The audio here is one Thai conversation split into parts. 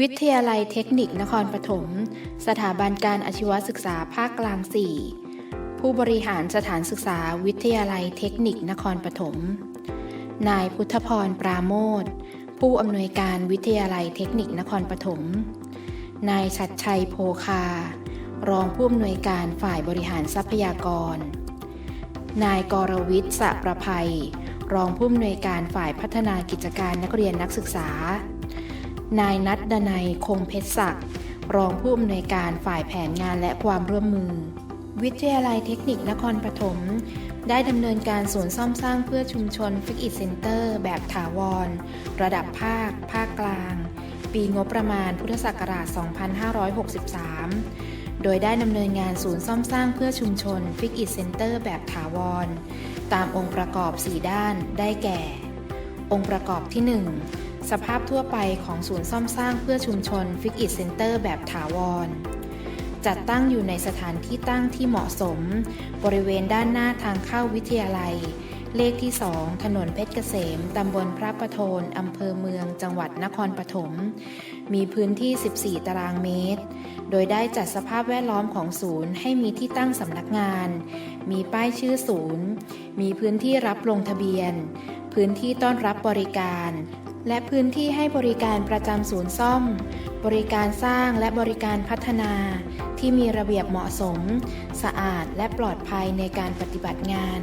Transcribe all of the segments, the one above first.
วิทยาลัยเทคนิคนครปฐม สถาบันการอาชีวศึกษาภาคกลาง 4 ผู้บริหารสถานศึกษาวิทยาลัยเทคนิคนครปฐม นายพุทธพรปราโมทผู้อำนวยการวิทยาลัยเทคนิคนครปฐม นายชัดชัยโพคา รองผู้อำนวยการฝ่ายบริหารทรัพยากร นายกรวิทย์สะประภัย รองผู้อำนวยการฝ่ายพัฒนากิจการนักเรียนนักศึกษา นายนัทดนัยคงเพชรศักดิ์รองผู้อำนวยการฝ่ายแผนงานและความร่วมมือ วิทยาลัยเทคนิคนครปฐมได้ดำเนินการสวนซ่อมสร้างเพื่อชุมชนฟิกอิ t เซ็นเตอร์แบบถาวร ระดับภาค ภาคกลาง ปีงบประมาณพุทธศักราช 2563 โดยได้ดำเนินงานศูนย์ซ่อมสร้างเพื่อชุมชนฟิกอิ t เซ็นเตอร์แบบถาวร ตามองค์ประกอบ 4 ด้านได้แก่ องค์ประกอบที่ 1 สภาพทั่วไปของศูนย์ซ่อมสร้างเพื่อชุมชนฟิกอิ t เซ็นเตอร์แบบถาวร จัดตั้งอยู่ในสถานที่ตั้งที่เหมาะสม บริเวณด้านหน้าทางเข้าวิทยาลัย เลขที่ 2 ถนนเพชรเกษม ตำบลพระประโทนอำเภอเมือง จังหวัดนครปฐม มีพื้นที่ 14 ตารางเมตร โดยได้จัดสภาพแวดล้อมของศูนย์ให้มีที่ตั้งสำนักงาน มีป้ายชื่อศูนย์ มีพื้นที่รับลงทะเบียน พื้นที่ต้อนรับบริการ และพื้นที่ให้บริการประจำศูนย์ซ่อม บริการสร้างและบริการพัฒนา ที่มีระเบียบเหมาะสม สะอาดและปลอดภัยในการปฏิบัติงาน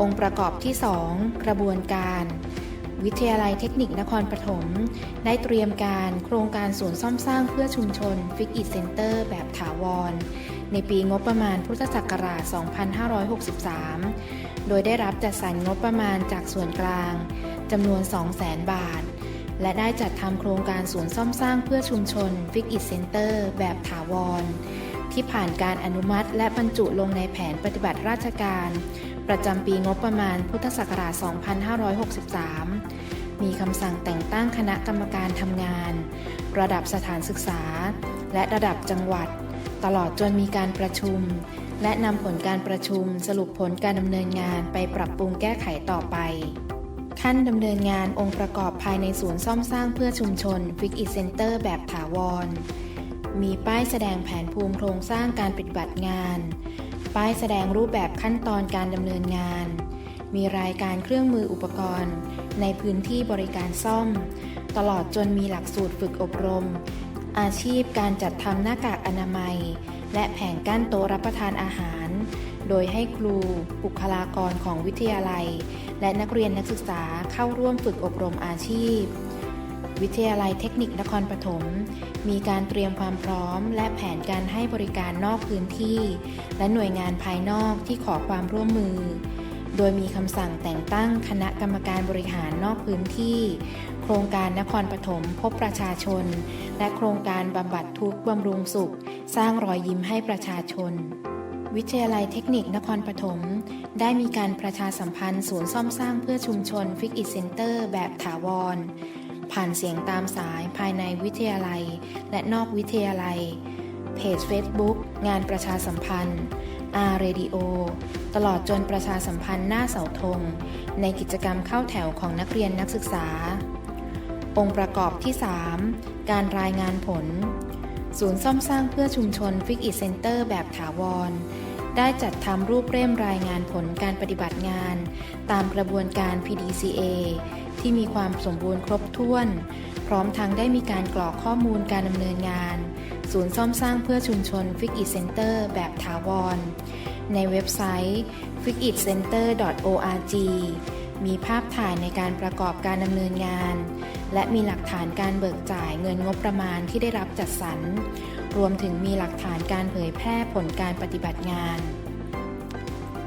องค์ประกอบที่ 2 กระบวนการ วิทยาลัยเทคนิคนครปฐมได้เตรียมการโครงการศูนย์ซ่อมสร้างเพื่อชุมชนฟิกอิ t เซ็นเตอร์แบบถาวร ในปีงบประมาณพุทธศักราช 2563 โดยได้รับจัดสรรงบประมาณจากส่วนกลาง จำนวน 200,000 บาท และได้จัดทำโครงการศูนย์ซ่อมสร้างเพื่อชุมชนฟิกอิ t เซ็นเตอร์แบบถาวร ที่ผ่านการอนุมัติและบรรจุลงในแผนปฏิบัติราชการ ประจำปีงบประมาณพุทธศักราช 2563 มีคำสั่งแต่งตั้งคณะกรรมการทำงาน ระดับสถานศึกษา และระดับจังหวัด ตลอดจนมีการประชุมและนำผลการประชุมสรุปผลการดำเนินงานไปปรับปรุงแก้ไขต่อไป ขั้นดำเนินงานองค์ประกอบภายในศูนย์ซ่อมสร้างเพื่อชุมชนฟิกอิ t เซ็นเตอร์แบบถาวร มีป้ายแสดงแผนภูมิโครงสร้างการปฏิบัติงาน ป้ายแสดงรูปแบบขั้นตอนการดำเนินงาน มีรายการเครื่องมืออุปกรณ์ ในพื้นที่บริการซ่อม ตลอดจนมีหลักสูตรฝึกอบรม อาชีพการจัดทำหน้ากากอนามัย และแผงกั้นโต๊ะรับประทานอาหาร โดยให้ครูบุคลากรของวิทยาลัย และนักเรียนนักศึกษาเข้าร่วมฝึกอบรมอาชีพ วิทยาลัยเทคนิคนครปฐมมีการเตรียมความพร้อม และแผนการให้บริการนอกพื้นที่ และหน่วยงานภายนอกที่ขอความร่วมมือ โดยมีคำสั่งแต่งตั้งคณะกรรมการบริหารนอกพื้นที่ โครงการนครปฐมพบประชาชน และโครงการบำบัดทุกข์บำรุงสุข สร้างรอยยิ้มให้ประชาชน วิทยาลัยเทคนิคนครปฐม ได้มีการประชาสัมพันธ์ศูนย์ซ่อมสร้างเพื่อชุมชนฟิกอิ t เซ็นเตอร์แบบถาวร ผ่านเสียงตามสายภายในวิทยาลัย และนอกวิทยาลัย เพจ Facebook งานประชาสัมพันธ์ R Radio ตลอดจนประชาสัมพันธ์หน้าเสาธง ในกิจกรรมเข้าแถวของนักเรียนนักศึกษา องค์ประกอบที่ 3 การรายงานผล ศูนย์ซ่อมสร้างเพื่อชุมชนฟิกอิ t เซ็นเตอร์แบบถาวร ได้จัดทำรูปเร่มรายงานผลการปฏิบัติงาน ตามกระบวนการ PDCA ที่มีความสมบูรณ์ครบถ้วน พร้อมทั้งได้มีการกรอกข้อมูลการดำเนินงาน ศูนย์ซ่อมสร้างเพื่อชุมชน f i c i t Center แบบถาวร ในเว็บไซต์ f i c i t c e n t e r org มีภาพถ่ายในการประกอบการดำเนินงาน และมีหลักฐานการเบิกจ่ายเงินงบประมาณที่ได้รับจัดสรร รวมถึงมีหลักฐานการเผยแพร่ผลการปฏิบัติงาน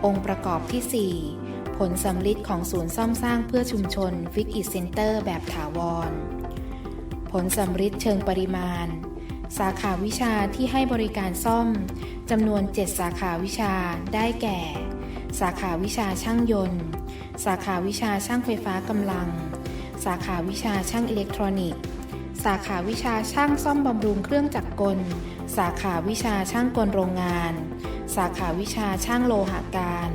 องค์ประกอบที่ 4 ผลสำลิดของศูนย์ซ่อมสร้างเพื่อชุมชน f i c i t Center แบบถาวร ผลสำลิดเชิงปริมาณ สาขาวิชาที่ให้บริการซ่อมจำนวน 7 สาขาวิชาได้แก่ สาขาวิชาช่างยนต์ สาขาวิชาช่างไฟฟ้ากำลัง สาขาวิชาช่างอิเล็กทรอนิกส์ สาขาวิชาช่างซ่อมบำรุงเครื่องจักรกล สาขาวิชาช่างกลโรงงาน สาขาวิชาช่างโลหะการ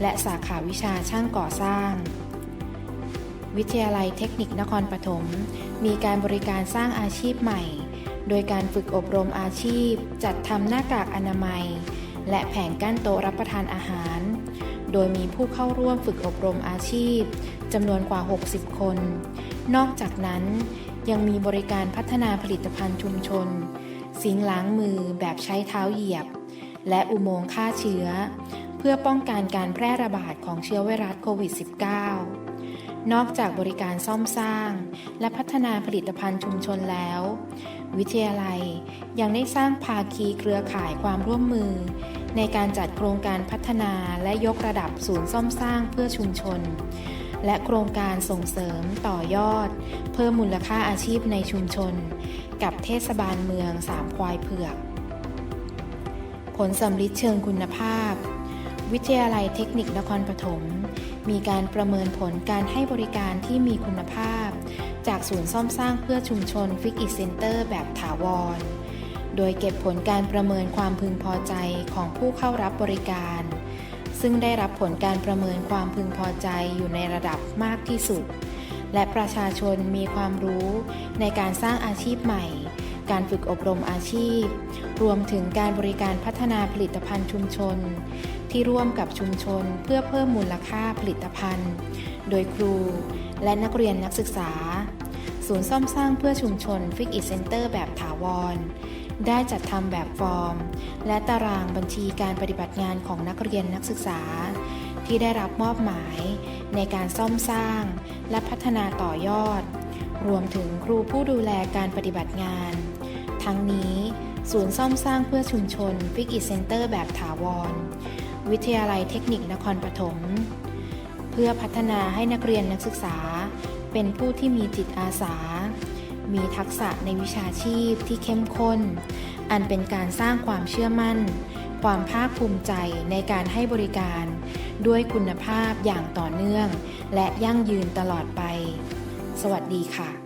และสาขาวิชาช่างก่อสร้าง วิทยาลัยเทคนิคนครปฐมมีการบริการสร้างอาชีพใหม่ โดยการฝึกอบรมอาชีพ จัดทำหน้ากากอนามัย และแผงกั้นโต๊ะรับประทานอาหาร โดยมีผู้เข้าร่วมฝึกอบรมอาชีพจำนวนกว่า 60 คน นอกจากนั้น ยังมีบริการพัฒนาผลิตภัณฑ์ชุมชน สิงล้างมือแบบใช้เท้าเหยียบ และอุโมงค์ฆ่าเชื้อ เพื่อป้องกันการแพร่ระบาดของเชื้อไวรัสโควิด -19 นอกจากบริการซ่อมสร้าง และพัฒนาผลิตภัณฑ์ชุมชนแล้ว วิทยาลัยยังได้สร้างภาคีเครือข่ายความร่วมมือ ในการจัดโครงการพัฒนาและยกระดับศูนย์ซ่อมสร้างเพื่อชุมชน และโครงการส่งเสริมต่อยอด เพิ่มมูลค่าอาชีพในชุมชน กับเทศบาลเมืองสามควายเผือก ผลสำลิดเชิงคุณภาพ วิทยาลัยเทคนิคนครปฐมมีการประเมินผลการให้บริการที่มีคุณภาพ จากศูนย์ซ่อมสร้างเพื่อชุมชนฟิกอิเซ็นเตอร์แบบถาวร โดยเก็บผลการประเมินความพึงพอใจของผู้เข้ารับบริการ ซึ่งได้รับผลการประเมินความพึงพอใจอยู่ในระดับมากที่สุด และประชาชนมีความรู้ในการสร้างอาชีพใหม่ การฝึกอบรมอาชีพ รวมถึงการบริการพัฒนาผลิตภัณฑ์ชุมชน ที่ร่วมกับชุมชนเพื่อเพิ่มมูลค่าผลิตภัณฑ์ โดยครู และนักเรียนนักศึกษา ศูนย์ซ่อมสร้างเพื่อชุมชนฟิกอิเซ็นเตอร์แบบถาวร ได้จัดทำแบบฟอร์ม และตารางบัญชีการปฏิบัติงานของนักเรียนนักศึกษา ที่ได้รับมอบหมาย ในการซ่อมสร้าง และพัฒนาต่อยอด รวมถึงครูผู้ดูแลการปฏิบัติงาน ทั้งนี้ ศูนย์ซ่อมสร้างเพื่อชุมชนฟิกอิเซ็นเตอร์แบบถาวร วิทยาลัยเทคนิคนครปฐมเพื่อพัฒนาให้นักเรียนนักศึกษา เป็นผู้ที่มีจิตอาสา มีทักษะในวิชาชีพที่เข้มข้น อันเป็นการสร้างความเชื่อมั่น ความภาคภูมิใจในการให้บริการ ด้วยคุณภาพอย่างต่อเนื่อง และยั่งยืนตลอดไป สวัสดีค่ะ